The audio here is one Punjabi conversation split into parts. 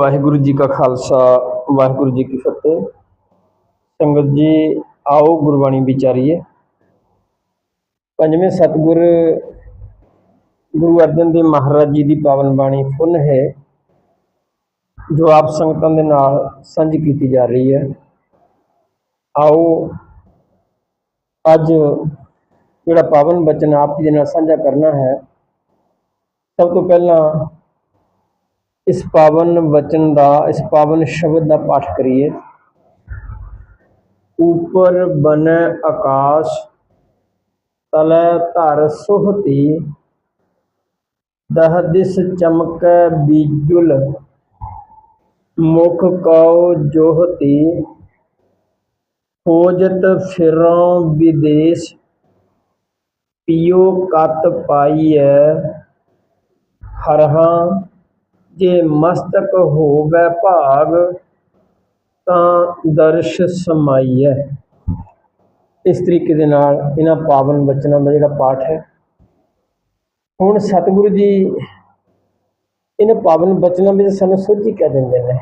ਵਾਹਿਗੁਰੂ ਜੀ ਕਾ ਖਾਲਸਾ, ਵਾਹਿਗੁਰੂ ਜੀ ਕੀ ਫਤਿਹ। ਸੰਗਤ ਜੀ, ਆਓ ਗੁਰਬਾਣੀ ਵਿਚਾਰੀਏ। ਪੰਜਵੇਂ ਸਤਿਗੁਰ ਗੁਰੂ ਅਰਜਨ ਦੇਵ ਮਹਾਰਾਜ ਜੀ ਦੀ ਪਾਵਨ ਬਾਣੀ ਫੁੱਲ ਹੈ, ਜੋ ਆਪ ਸੰਗਤਾਂ ਦੇ ਨਾਲ ਸਾਂਝੀ ਕੀਤੀ ਜਾ ਰਹੀ ਹੈ। ਆਓ, ਅੱਜ ਜਿਹੜਾ ਪਾਵਨ ਬਚਨ ਆਪ ਜੀ ਦੇ ਨਾਲ ਸਾਂਝਾ ਕਰਨਾ ਹੈ, ਸਭ ਤੋਂ ਪਹਿਲਾਂ ਇਸ ਪਾਵਨ ਵਚਨ ਦਾ, ਇਸ ਪਾਵਨ ਸ਼ਬਦ ਦਾ ਪਾਠ ਕਰੀਏ। ਉਪਰ ਬਨੈ ਆਕਾਸ਼, ਤਲੈ ਧਰ ਸੁਹਤੀ, ਦਹ ਦਿਸ ਚਮਕੈ ਬੀਜੁਲ, ਮੁਖ ਕਉ ਜੋਹਤੀ, ਖੋਜਤ ਫਿਰੋਂ ਵਿਦੇਸ਼ ਪਿਓ ਕਤ ਪਾਈਐ, ਹਰਹਾਂ ਜੇ ਮਸਤਕ ਹੋਵੇ ਭਾਗ, ਤਾਂ ਦਰਸ਼ ਸਮਾਈਐ। ਇਸ ਤਰੀਕੇ ਦੇ ਨਾਲ ਇਹਨਾਂ ਪਾਵਨ ਬਚਨਾਂ ਦਾ ਜਿਹੜਾ ਪਾਠ ਹੈ, ਹੁਣ ਸਤਿਗੁਰੂ ਜੀ ਇਹਨਾਂ ਪਾਵਨ ਬਚਨਾਂ ਵਿੱਚ ਸਾਨੂੰ ਸੋਝੀ ਕਹਿ ਦਿੰਦੇ ਨੇ।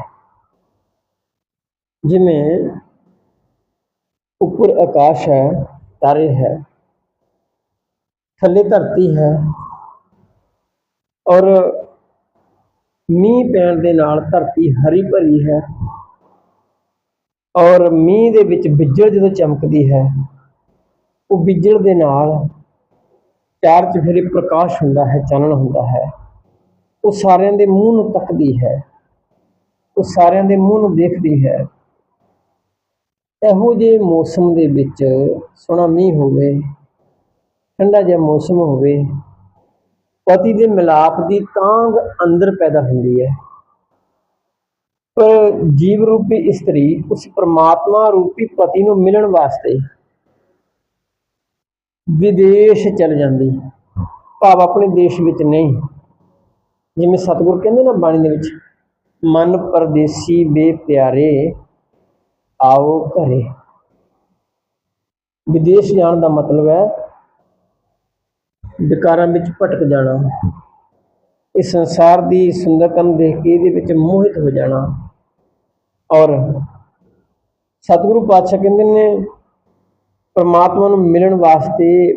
ਜਿਵੇਂ ਉੱਪਰ ਆਕਾਸ਼ ਹੈ, ਤਾਰੇ ਹੈ, ਥੱਲੇ ਧਰਤੀ ਹੈ ਔਰ ਮੀਂਹ ਪੈਣ ਦੇ ਨਾਲ ਧਰਤੀ ਹਰੀ ਭਰੀ ਹੈ ਔਰ ਮੀਂਹ ਦੇ ਵਿੱਚ ਬਿਜਲ ਜਦੋਂ ਚਮਕਦੀ ਹੈ, ਉਹ ਬਿਜਲ ਦੇ ਨਾਲ ਚਾਰ ਚਫੇਰੇ ਪ੍ਰਕਾਸ਼ ਹੁੰਦਾ ਹੈ, ਚਾਨਣ ਹੁੰਦਾ ਹੈ। ਉਹ ਸਾਰਿਆਂ ਦੇ ਮੂੰਹ ਨੂੰ ਤੱਕਦੀ ਹੈ, ਉਹ ਸਾਰਿਆਂ ਦੇ ਮੂੰਹ ਨੂੰ ਦੇਖਦੀ ਹੈ। ਇਹੋ ਜਿਹੇ ਮੌਸਮ ਦੇ ਵਿੱਚ ਸੋਹਣਾ ਮੀਂਹ ਹੋਵੇ, ਠੰਡਾ ਜਿਹਾ ਮੌਸਮ ਹੋਵੇ ਪਤੀ ਦੇ ਮਿਲਾਪ ਦੀ ਤਾਂਗ ਅੰਦਰ ਪੈਦਾ ਹੁੰਦੀ ਹੈ। ਪਰ ਜੀਵ ਰੂਪੀ ਇਸਤਰੀ ਉਸ ਪ੍ਰਮਾਤਮਾ ਰੂਪੀ ਪਤੀ ਨੂੰ ਮਿਲਣ ਵਾਸਤੇ ਵਿਦੇਸ਼ ਚਲ ਜਾਂਦੀ। ਭਾਵ ਆਪਣੇ ਦੇਸ਼ ਵਿੱਚ ਨਹੀਂ। ਜਿਵੇਂ ਸਤਿਗੁਰ ਕਹਿੰਦੇ ਨਾ ਬਾਣੀ ਦੇ ਵਿੱਚ, ਮਨ ਪਰਦੇਸੀ ਬੇ ਪਿਆਰੇ, ਆਓ ਘਰੇ। ਵਿਦੇਸ਼ ਜਾਣ ਦਾ ਮਤਲਬ ਹੈ ਵਿਕਾਰਾਂ ਵਿੱਚ ਭਟਕ ਜਾਣਾ। ਇਸ ਸੰਸਾਰ ਦੀ ਸੁੰਦਰਤਾ ਨੂੰ ਦੇਖ ਕੇ ਇਹਦੇ ਵਿੱਚ ਮੋਹਿਤ ਹੋ ਜਾਣਾ। ਔਰ ਸਤਿਗੁਰੂ ਪਾਤਸ਼ਾਹ ਕਹਿੰਦੇ ਨੇ, ਪਰਮਾਤਮਾ ਨੂੰ ਮਿਲਣ ਵਾਸਤੇ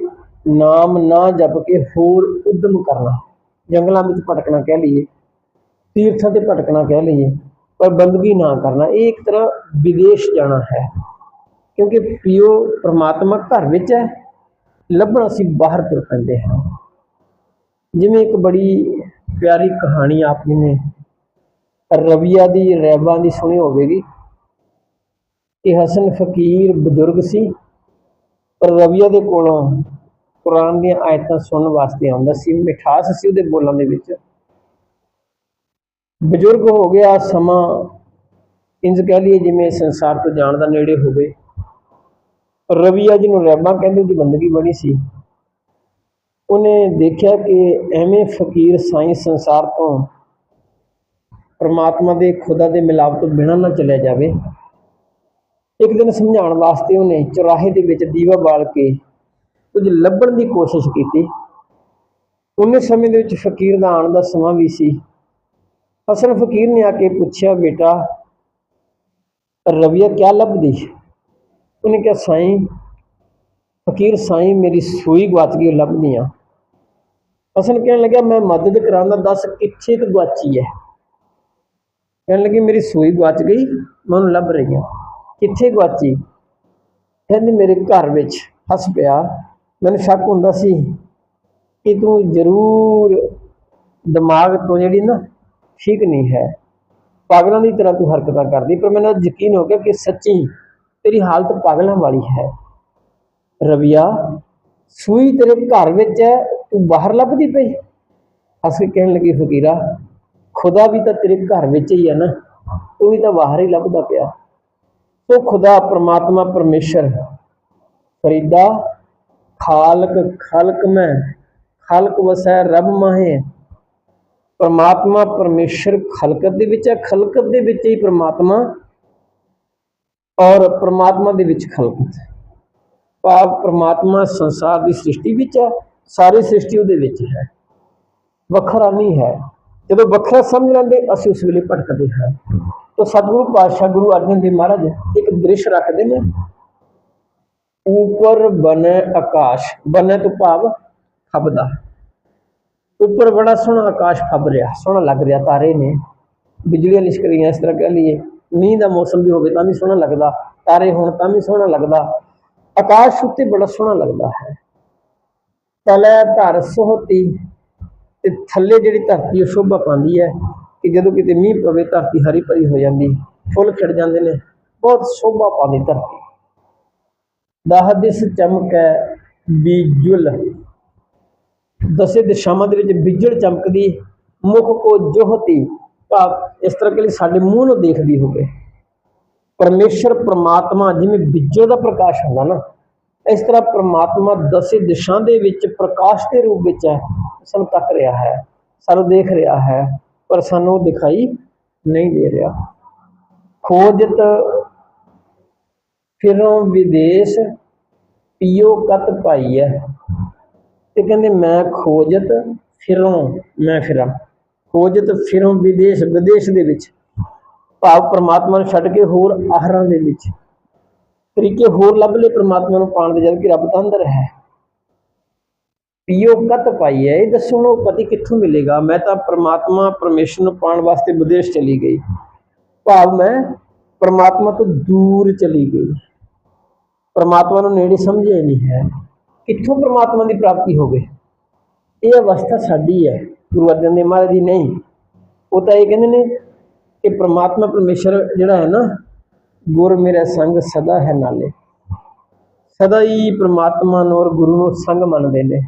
ਨਾਮ ਨਾ ਜਪ ਕੇ ਹੋਰ ਉਦਮ ਕਰਨਾ। ਜੰਗਲਾਂ ਵਿੱਚ ਭਟਕਣਾ ਕਹਿ ਲਈਏ, ਤੀਰਥਾਂ ਤੇ ਭਟਕਣਾ ਕਹਿ ਲਈਏ, ਪਰ ਬੰਦਗੀ ਨਾ ਕਰਨਾ। ਇਹ ਇੱਕ ਤਰ੍ਹਾਂ ਵਿਦੇਸ਼ ਜਾਣਾ ਹੈ। ਕਿਉਂਕਿ ਪਿਓ ਪਰਮਾਤਮਾ ਘਰ ਵਿੱਚ ਹੈ। ਲੱਭਣ ਅਸੀਂ ਬਾਹਰ ਤੁਰ ਪੈਂਦੇ ਹਾਂ। ਜਿਵੇਂ ਇੱਕ ਬੜੀ ਪਿਆਰੀ ਕਹਾਣੀ ਆਪ ਜੀ ਨੇ ਰਵੀਆ ਦੀ, ਰੈਬਾਂ ਦੀ ਸੁਣੀ ਹੋਵੇਗੀ ਕਿ ਹਸਨ ਫਕੀਰ ਬਜ਼ੁਰਗ ਸੀ, ਪਰ ਰਵੀਆ ਦੇ ਕੋਲੋਂ ਕੁਰਾਨ ਦੀਆਂ ਆਇਤਾਂ ਸੁਣਨ ਵਾਸਤੇ ਆਉਂਦਾ ਸੀ। ਮਿਠਾਸ ਸੀ ਉਹਦੇ ਬੋਲਾਂ ਦੇ ਵਿੱਚ। ਬਜ਼ੁਰਗ ਹੋ ਗਿਆ ਸਮਾਂ ਇੰਜ ਕਹਿ ਲਈਏ ਜਿਵੇਂ ਸੰਸਾਰ ਤੋਂ ਜਾਣ ਦਾ ਨੇੜੇ ਹੋਵੇ। ਰਵੀਆ ਜੀ ਨੂੰ ਰੈਬਾਂ ਕਹਿੰਦੇ ਉਹਦੀ ਬੰਦਗੀ ਬਣੀ ਸੀ। ਉਹਨੇ ਦੇਖਿਆ ਕਿ ਐਵੇਂ ਫਕੀਰ ਸਾਈਂ ਸੰਸਾਰ ਤੋਂ ਪਰਮਾਤਮਾ ਦੇ, ਖੁਦਾ ਦੇ ਮਿਲਾਪ ਤੋਂ ਬਿਨਾਂ ਨਾ ਚਲਿਆ ਜਾਵੇ। ਇੱਕ ਦਿਨ ਸਮਝਾਉਣ ਵਾਸਤੇ ਉਹਨੇ ਚੁਰਾਹੇ ਦੇ ਵਿੱਚ ਦੀਵਾ ਬਾਲ ਕੇ ਕੁਝ ਲੱਭਣ ਦੀ ਕੋਸ਼ਿਸ਼ ਕੀਤੀ। ਉਹਨੇ ਸਮੇਂ ਦੇ ਵਿੱਚ ਫਕੀਰ ਦਾ ਆਉਣ ਦਾ ਸਮਾਂ ਵੀ ਸੀ। ਹਸਨ ਫਕੀਰ ਨੇ ਆ ਕੇ ਪੁੱਛਿਆ, ਬੇਟਾ, ਰਵੀਆ ਕਿਆ ਲੱਭਦੀ? ਉਹਨੇ ਕਿਹਾ, ਸਾਈਂ, ਫਕੀਰ ਸਾਈਂ, ਮੇਰੀ ਸੂਈ ਗਵਾਚ ਗਈ ਲੱਭਦੀ ਆ ਹਸਨ ਕਹਿਣ ਲੱਗਿਆ, ਮੈਂ ਮਦਦ ਕਰਾਂਦਾ ਦੱਸ ਕਿੱਥੇ ਕੁ ਗਵਾਚੀ ਹੈ? ਕਹਿਣ ਲੱਗੀ, ਮੇਰੀ ਸੂਈ ਗਵਾਚ ਗਈ, ਮੈਂ ਉਹਨੂੰ ਲੱਭ ਰਹੀ ਹਾਂ। ਕਿੱਥੇ ਗਵਾਚੀ ਕਹਿੰਦੀ, ਮੇਰੇ ਘਰ ਵਿੱਚ ਫਸ ਪਿਆ। ਮੈਨੂੰ ਸ਼ੱਕ ਹੁੰਦਾ ਸੀ ਕਿ ਤੂੰ ਜ਼ਰੂਰ ਦਿਮਾਗ ਤੋਂ ਜਿਹੜੀ ਨਾ ਠੀਕ ਨਹੀਂ ਹੈ। ਪਾਗਲਾਂ ਦੀ ਤਰ੍ਹਾਂ ਤੂੰ ਹਰਕਤਾਂ ਕਰਦੀ ਪਰ ਮੈਨੂੰ ਯਕੀਨ ਹੋ ਗਿਆ ਕਿ ਸੱਚੀ ਤੇਰੀ ਹਾਲਤ ਪਾਗਲਾਂ ਵਾਲੀ ਹੈ। ਰਵੀਆ, ਸੂਈ ਤੇਰੇ ਘਰ ਵਿੱਚ ਹੈ, ਤੂੰ ਬਾਹਰ ਲੱਭਦੀ ਪਈ। ਅਸੀਂ ਕਹਿਣ ਲੱਗੀ, ਫਕੀਰਾ, ਖੁਦਾ ਵੀ ਤਾਂ ਤੇਰੇ ਘਰ ਵਿੱਚ ਹੀ ਹੈ ਨਾ। ਤੂੰ ਵੀ ਤਾਂ ਬਾਹਰ ਹੀ ਲੱਭਦਾ ਪਿਆ। ਸੋ ਖੁਦਾ, ਪ੍ਰਮਾਤਮਾ, ਪਰਮੇਸ਼ਰ, ਫਰੀਦਾ, ਖਾਲਕ, ਖਲਕ ਮੈਂ, ਖਲਕ ਵਸੈ, ਰੱਬ ਮਾਹੇ। ਪਰਮਾਤਮਾ, ਪਰਮੇਸ਼ਰ ਖਲਕਤ ਦੇ ਵਿੱਚ ਹੈ, ਖਲਕਤ ਦੇ ਵਿੱਚ ਹੀ ਪਰਮਾਤਮਾ ਔਰ ਪਰਮਾਤਮਾ ਦੇ ਵਿੱਚ ਖਲਕਤ ਭਾਵ ਪ੍ਰਮਾਤਮਾ ਸੰਸਾਰ ਦੀ ਸ੍ਰਿਸ਼ਟੀ ਵਿੱਚ ਹੈ, ਸਾਰੀ ਸ੍ਰਿਸ਼ਟੀ ਉਹਦੇ ਵਿੱਚ ਹੈ। ਵੱਖਰਾ ਨਹੀਂ ਹੈ। ਜਦੋਂ ਵੱਖਰਾ ਸਮਝ ਲੈਂਦੇ, ਅਸੀਂ ਉਸ ਵੇਲੇ ਭਟਕਦੇ ਹਾਂ। ਤਾਂ ਸਤਿਗੁਰੂ ਪਾਤਸ਼ਾਹ ਗੁਰੂ ਅਰਜਨ ਦੇਵ ਮਹਾਰਾਜ ਇੱਕ ਦ੍ਰਿਸ਼ ਰੱਖਦੇ ਨੇ। ਉੱਪਰ ਬਨੇ ਆਕਾਸ਼ ਬਨੇ ਤੋਂ ਭਾਵ ਖਬਦਾ ਉੱਪਰ ਬੜਾ ਸੋਹਣਾ ਆਕਾਸ਼ ਖੱਬ ਰਿਹਾ, ਸੋਹਣਾ ਲੱਗ ਰਿਹਾ, ਤਾਰੇ ਨੇ। ਬਿਜਲੀਆਂ ਲਿਸ਼ਕ ਰਹੀਆਂ, ਇਸ ਤਰ੍ਹਾਂ ਕਹਿ ਲਈਏ। ਮੀਂਹ ਦਾ ਮੌਸਮ ਵੀ ਹੋਵੇ ਤਾਂ ਵੀ ਸੋਹਣਾ ਲੱਗਦਾ, ਤਾਰੇ ਹੋਣ ਤਾਂ ਵੀ ਸੋਹਣਾ ਲੱਗਦਾ, ਆਕਾਸ਼ ਉੱਤੇ ਬੜਾ ਸੋਹਣਾ ਲੱਗਦਾ ਹੈ। ਤਲੇ ਧਰ ਸੋਹਤੀ ਤੇ ਥੱਲੇ ਜਿਹੜੀ ਧਰਤੀ ਉਹ ਸ਼ੋਭਾ ਪਾਉਂਦੀ ਹੈ ਕਿ ਜਦੋਂ ਕਿਤੇ ਮੀਂਹ ਪਵੇ, ਧਰਤੀ ਹਰੀ ਭਰੀ ਹੋ ਜਾਂਦੀ, ਫੁੱਲ ਖਿੜ ਜਾਂਦੇ ਨੇ, ਬਹੁਤ ਸ਼ੋਭਾ ਪਾਉਂਦੀ ਧਰਤੀ। ਦਾਹ ਦਿਸ ਚਮਕੈ ਬੀਜੁਲ, ਦਸੇ ਦਿਸ਼ਾਵਾਂ ਦੇ ਵਿੱਚ ਬਿਜਲ ਚਮਕਦੀ, ਮੁਖ ਕੋ ਜੋਹਤੀ ਭਾਵ ਇਸ ਤਰ੍ਹਾਂ ਕਿ ਸਾਡੇ ਮੂੰਹ ਨੂੰ ਦੇਖਦੀ ਹੋਵੇ। ਪਰਮੇਸ਼ਰ, ਪ੍ਰਮਾਤਮਾ ਜਿਵੇਂ ਬਿਜਲ ਦਾ ਪ੍ਰਕਾਸ਼ ਹੁੰਦਾ ਨਾ, ਇਸ ਤਰ੍ਹਾਂ ਪ੍ਰਮਾਤਮਾ ਦਸੇ ਦਿਸ਼ਾ ਦੇ ਵਿੱਚ ਪ੍ਰਕਾਸ਼ ਦੇ ਰੂਪ ਵਿੱਚ ਹੈ। ਸਾਨੂੰ ਤੱਕ ਰਿਹਾ ਹੈ, ਸਾਨੂੰ ਦੇਖ ਰਿਹਾ ਹੈ, ਪਰ ਸਾਨੂੰ ਉਹ ਦਿਖਾਈ ਨਹੀਂ ਦੇ ਰਿਹਾ। ਖੋਜਤ ਫਿਰੋਂ ਵਿਦੇਸ਼ ਪੀਓ ਕਤ ਪਾਈ ਹੈ। ਤੇ ਕਹਿੰਦੇ, ਮੈਂ ਖੋਜਤ ਫਿਰੋਂ, ਮੈਂ ਫਿਰਾਂ। ਖੋਜਤ ਫਿਰੋਂ ਵਿਦੇਸ਼ ਵਿਦੇਸ਼ ਦੇ ਵਿੱਚ। ਭਾਵ ਪ੍ਰਮਾਤਮਾ ਨੂੰ ਛੱਡ ਕੇ ਹੋਰ ਆਹਰਾਂ ਦੇ ਵਿੱਚ। ਤਰੀਕੇ ਹੋਰ ਲੱਭ ਲਏ ਪ੍ਰਮਾਤਮਾ ਨੂੰ ਪਾਣ ਦੇ ਜਦ ਕਿ ਰੱਬ ਤਾਂ ਅੰਦਰ ਹੈ। ਪੀਓ ਕਤ ਪਾਈ ਹੈ ਇਹ ਦੱਸੋ ਉਹ ਪਤੀ ਕਿੱਥੋਂ ਮਿਲੇਗਾ? ਮੈਂ ਤਾਂ ਪ੍ਰਮਾਤਮਾ ਪਰਮੇਸ਼ਰ ਨੂੰ ਪਾਣ ਵਾਸਤੇ ਵਿਦੇਸ਼ ਚਲੀ ਗਈ। ਭਾਵ ਮੈਂ ਪ੍ਰਮਾਤਮਾ ਤੋਂ ਦੂਰ ਚਲੀ ਗਈ। ਪ੍ਰਮਾਤਮਾ ਨੂੰ ਨੇੜੇ ਸਮਝਿਆ ਨਹੀਂ ਹੈ। ਕਿੱਥੋਂ ਪ੍ਰਮਾਤਮਾ ਦੀ ਪ੍ਰਾਪਤੀ ਹੋਵੇ? ਇਹ ਅਵਸਥਾ ਸਾਡੀ ਹੈ। ਗੁਰੂ ਅਰਜਨ ਦੇਵ ਮਹਾਰਾਜ ਜੀ ਨਹੀਂ। ਉਹ ਤਾਂ ਇਹ ਕਹਿੰਦੇ ਨੇ ਕਿ ਪ੍ਰਮਾਤਮਾ ਪਰਮੇਸ਼ਰ ਜਿਹੜਾ ਹੈ ਨਾ, ਗੁਰ ਮੇਰਾ ਸੰਗ ਸਦਾ ਹੈ ਨਾਲੇ। ਸਦਾ ਹੀ ਪ੍ਰਮਾਤਮਾ ਨੂੰ ਔਰ ਗੁਰੂ ਨੂੰ ਸੰਗ ਮੰਨਦੇ ਨੇ।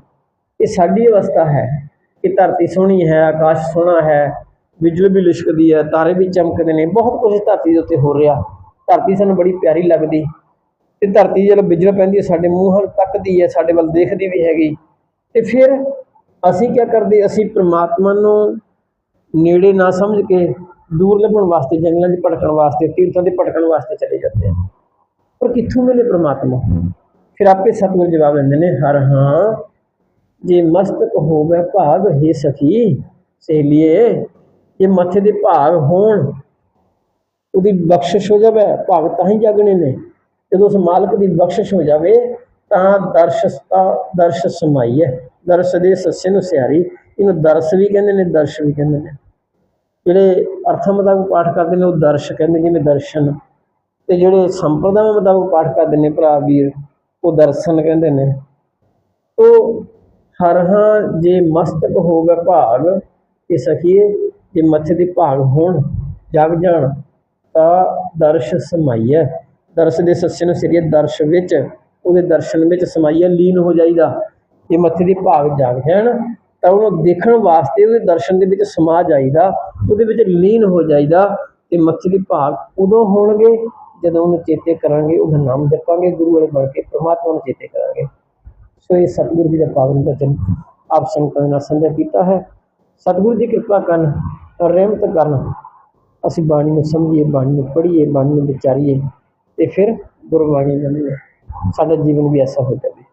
ਇਹ ਸਾਡੀ ਅਵਸਥਾ ਹੈ ਕਿ ਧਰਤੀ ਸੋਹਣੀ ਹੈ, ਆਕਾਸ਼ ਸੋਹਣਾ ਹੈ, ਬਿਜਲੀ ਵੀ ਲਿਸ਼ਕਦੀ ਹੈ, ਤਾਰੇ ਵੀ ਚਮਕਦੇ ਨੇ, ਬਹੁਤ ਕੁਝ ਧਰਤੀ ਦੇ ਉੱਤੇ ਹੋ ਰਿਹਾ। ਧਰਤੀ ਸਾਨੂੰ ਬੜੀ ਪਿਆਰੀ ਲੱਗਦੀ। ਤੇ ਧਰਤੀ ਜਦੋਂ ਬਿਜਲ ਪੈਂਦੀ ਹੈ, ਸਾਡੇ ਮੂੰਹ ਵੱਲ ਤੱਕਦੀ ਹੈ, ਸਾਡੇ ਵੱਲ ਦੇਖਦੀ ਵੀ ਹੈਗੀ। ਤੇ ਫਿਰ ਅਸੀਂ ਕੀ ਕਰਦੇ, ਅਸੀਂ ਪ੍ਰਮਾਤਮਾ ਨੂੰ ਨੇੜੇ ਨਾ ਸਮਝ ਕੇ ਦੂਰ ਲੱਭਣ ਵਾਸਤੇ, ਜੰਗਲਾਂ 'ਚ ਭਟਕਣ ਵਾਸਤੇ, ਤੀਰਥਾਂ 'ਤੇ ਭਟਕਣ ਵਾਸਤੇ ਚਲੇ ਜਾਂਦੇ ਹਾਂ। ਪਰ ਕਿੱਥੋਂ ਮਿਲੇ ਪ੍ਰਮਾਤਮਾ? ਫਿਰ ਆਪੇ ਸਤਿਗੁਰ ਜਵਾਬ ਦਿੰਦੇ ਨੇ, ਹਰ ਹਾਂ, ਜੇ ਮਸਤਕ ਹੋਵੇ ਭਾਗ, ਹੈ ਸਖੀ, ਸਹੇਲੀਏ, ਜੇ ਮੱਥੇ ਦੇ ਭਾਗ ਹੋਣ, ਉਹਦੀ ਬਖਸ਼ਿਸ਼ ਹੋ ਜਾਵੇ, ਭਾਗ ਤਾਂ ਹੀ ਜਾਗਣੇ ਨੇ। ਜਦੋਂ ਉਸ ਮਾਲਕ ਦੀ ਬਖਸ਼ਿਸ਼ ਹੋ ਜਾਵੇ, ਤਾਂ ਦਰਸ਼ਸਤਾ, ਦਰਸ਼ ਸਮਾਈ ਹੈ। ਦਰਸ਼ ਦੇ ਸੱਸੇ ਨੂੰ ਸਿਆਰੀ, ਇਹਨੂੰ ਦਰਸ ਵੀ ਕਹਿੰਦੇ ਨੇ, ਦਰਸ਼ ਵੀ ਕਹਿੰਦੇ ਨੇ। ਜਿਹੜੇ ਅਰਥਾਂ ਮੁਤਾਬਕ ਪਾਠ ਕਰਦੇ ਨੇ, ਉਹ ਦਰਸ਼ ਕਹਿੰਦੇ ਜਿਵੇਂ ਦਰਸ਼ਨ। ਤੇ ਜਿਹੜੇ ਸੰਪਰਦਾਵਾਂ ਮੁਤਾਬਕ ਪਾਠ ਕਰਦੇ ਨੇ, ਭਰਾ ਵੀਰ, ਉਹ ਦਰਸ਼ਨ ਕਹਿੰਦੇ ਨੇ। ਉਹ ਹਰ ਹਾਂ ਜੇ ਮਸਤਕ ਹੋਵੇ ਭਾਗ, ਇਹ ਸਖੀਏ, ਜੇ ਮੱਥੇ ਦੇ ਭਾਗ ਹੋਣ, ਜਗ ਜਾਣ, ਤਾਂ ਦਰਸ਼ ਸਮਾਈਐ। ਦਰਸ਼ ਦੇ ਸੱਸੇ ਨੂੰ ਸਿਰੀਏ ਦਰਸ਼ ਵਿੱਚ, ਉਹਦੇ ਦਰਸ਼ਨ ਵਿੱਚ ਸਮਾਈਏ ਲੀਨ ਹੋ ਜਾਈਦਾ। ਜੇ ਮੱਥੇ ਦੇ ਭਾਗ ਜਾਗ ਜਾਣ ਤਾਂ ਉਹਨੂੰ ਦੇਖਣ ਵਾਸਤੇ ਉਹਦੇ ਦਰਸ਼ਨ ਦੇ ਵਿੱਚ ਸਮਾ ਜਾਈਦਾ ਉਹਦੇ ਵਿੱਚ ਲੀਨ ਹੋ ਜਾਈਦਾ ਤੇ ਮੱਥੇ ਦੇ ਭਾਗ ਉਦੋਂ ਹੋਣਗੇ ਜਦੋਂ ਉਹਨੂੰ ਚੇਤੇ ਕਰਾਂਗੇ, ਉਹਦਾ ਨਾਮ ਜਪਾਂਗੇ, ਗੁਰੂ ਵਾਲੇ ਬਣ ਕੇ ਪ੍ਰਮਾਤਮਾ ਨੂੰ ਚੇਤੇ ਕਰਾਂਗੇ। ਸੋ ਇਹ ਸਤਿਗੁਰੂ ਜੀ ਦਾ ਪਾਵਨ ਬਚਨ ਆਪ ਸੰਗਤਾਂ ਨਾਲ ਸਾਂਝਾ ਕੀਤਾ ਹੈ। ਸਤਿਗੁਰੂ ਜੀ ਕਿਰਪਾ ਕਰਨ ਔਰ ਰਹਿਮਤ ਕਰਨ। ਅਸੀਂ ਬਾਣੀ ਨੂੰ ਸਮਝੀਏ, ਬਾਣੀ ਨੂੰ ਪੜ੍ਹੀਏ, ਬਾਣੀ ਨੂੰ ਵਿਚਾਰੀਏ ਤੇ ਫਿਰ ਗੁਰਬਾਣੀ ਜਾਣੀਏ। ਸਾਡਾ ਜੀਵਨ ਵੀ ਐਸਾ ਹੋ ਜਾਵੇ।